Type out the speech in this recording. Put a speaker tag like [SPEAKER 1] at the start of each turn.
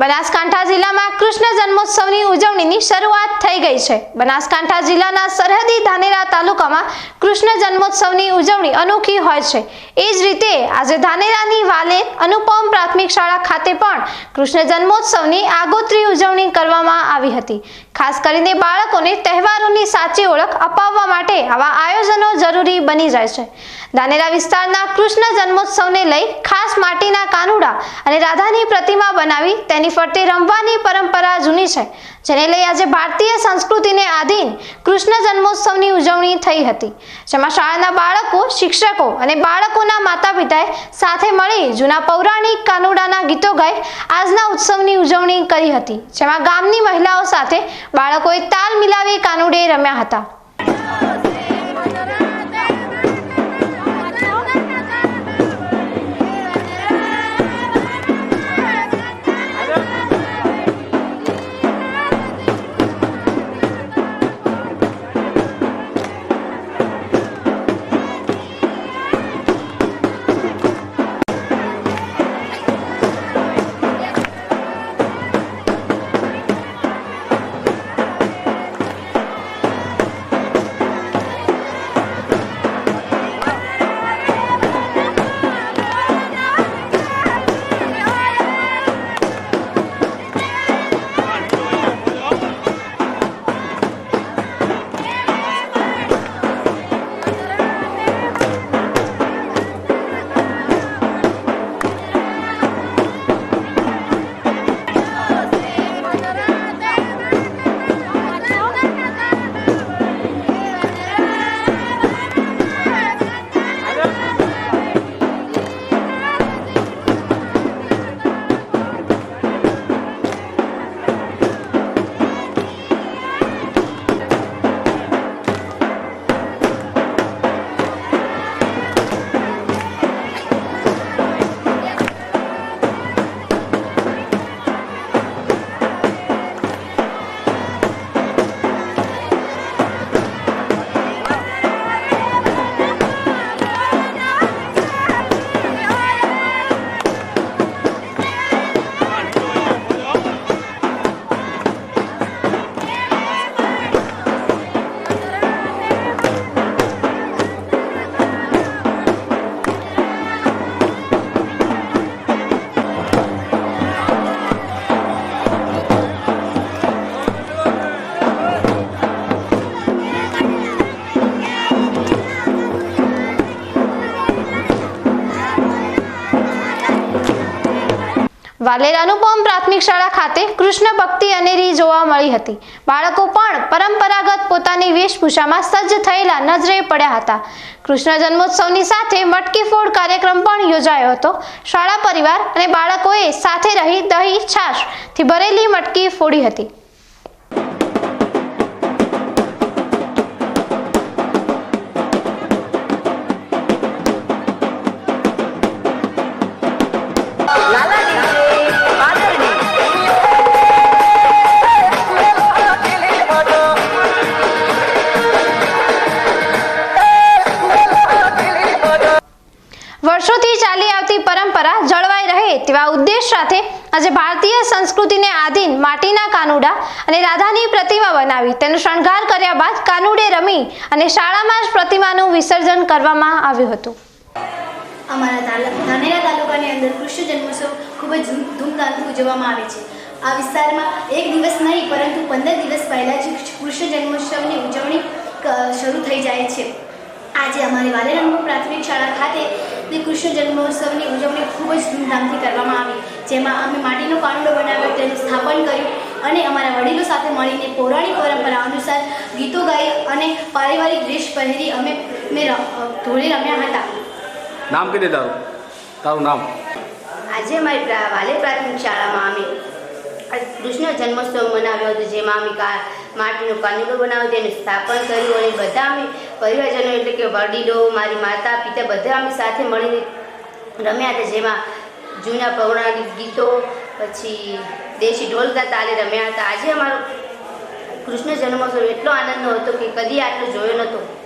[SPEAKER 1] બનાસકાંઠા જિલ્લામાં કૃષ્ણ જન્મોત્સવની ઉજવણીની શરૂઆત થઈ ગઈ છે. બનાસકાંઠા જિલ્લાના સરહદી ધાનેરા તાલુકામાં કૃષ્ણ જન્મોત્સવની ઉજવણી અનોખી હોય છે. એ જ રીતે આજે ધાનેરાની વાલે અનુપમ પ્રાથમિક શાળા ખાતે પણ કૃષ્ણ જન્મોત્સવની આગોતરી ઉજવણી કરવામાં આવી હતી. ખાસ કરીને બાળકોને તહેવારોની સાચી ઓળખ અપાવવા માટે આવા આયોજનો જરૂરી બની જાય છે. ધાનેરા વિસ્તારના કૃષ્ણ જન્મોત્સવને લઈ ખાસ માટીના કાનુડા અને રાધાની પ્રતિમા બનાવી તેની ફરતે રમવાની પરંપરા જૂની છે, જેને લઈ આજે ભારતીય સંસ્કૃતિને આધીન કૃષ્ણ જન્મોત્સવની ઉજવણી થઈ હતી, જેમાં શાળાના બાળકો, શિક્ષકો અને બાળકોના માતા પિતાએ સાથે મળી જૂના પૌરાણિક કાનુડાના ગીતો ગાઈ આજના ઉત્સવની ઉજવણી કરી હતી, જેમાં ગામની મહિલાઓ સાથે બાળકોએ તાલ મિલાવી કાનુડે રમ્યા હતા. વાલેર અનુપમ પ્રાથમિક શાળા ખાતે કૃષ્ણ ભક્તિ અનેરી જોવા મળી હતી. બાળકો પણ પરંપરાગત પોતાની વેશભૂષામાં સજ્જ થયેલા નજરે પડ્યા હતા. કૃષ્ણ જન્મોત્સવની સાથે મટકી ફોડ કાર્યક્રમ પણ યોજાયો હતો. શાળા પરિવાર અને બાળકોએ સાથે રહી દહીં છાશથી ભરેલી મટકી ફોડી હતી. આવતી પરંપરા જળવાઈ રહે તેવા ઉદ્દેશ સાથે આજે ભારતીય સંસ્કૃતિને આધીન માટીના કાનુડા અને રાધાની પ્રતિમા બનાવી તેનો શણગાર કર્યા બાદ કાનુડે રમી અને શાળામાં જ પ્રતિમાનું વિસર્જન કરવામાં આવ્યું હતું.
[SPEAKER 2] અમારા ધાનેરા તાલુકાની અંદર કૃષ્ણ જન્મોત્સવ ખૂબ જ ધૂમ- ધૂમધામથી ઉજવવામાં આવે છે. આ વિસ્તારમાં એક દિવસ નહીં, પરંતુ પંદર દિવસ પહેલાં જ કૃષ્ણ જન્મોત્સવની ઉજવણી શરૂ થઈ જાય છે. આજે અમારી વાલેરંગપુર પ્રાથમિક શાળા ખાતે કૃષ્ણ જન્મોત્સવની ઉજવણી ખૂબ જ ધૂમધામથી કરવામાં આવી. જેમાં અમે માટીનો કાંડો બનાવ્યો તેનું સ્થાપન કર્યું અને અમારા વડીલો સાથે મળીને પૌરાણિક પરંપરા અનુસાર ગીતો ગાઈ અને પારિવારિક ડ્રેસ પહેરી અમે મેં ધોળી રમ્યા હતા.
[SPEAKER 3] નામ કહી તારું? તારું નામ?
[SPEAKER 4] આજે અમારી વાલે પ્રાથમિક શાળામાં અમે કૃષ્ણ જન્મોત્સવ મનાવ્યો હતો જેમાં અમે કા માટીનો કાનુડો બનાવી તેનું સ્થાપન કર્યું અને બધા અમે પરિવારજનો એટલે કે વડીલો, મારી માતા, પિતા બધા અમે સાથે મળીને રમ્યા હતા, જેમાં જૂના પૌરાણિક ગીતો, પછી દેશી ઢોલકા તાલે રમ્યા હતા. આજે અમારો કૃષ્ણ જન્મોત્સવ એટલો આનંદનો હતો કે કદી આટલો જોયો નહોતો.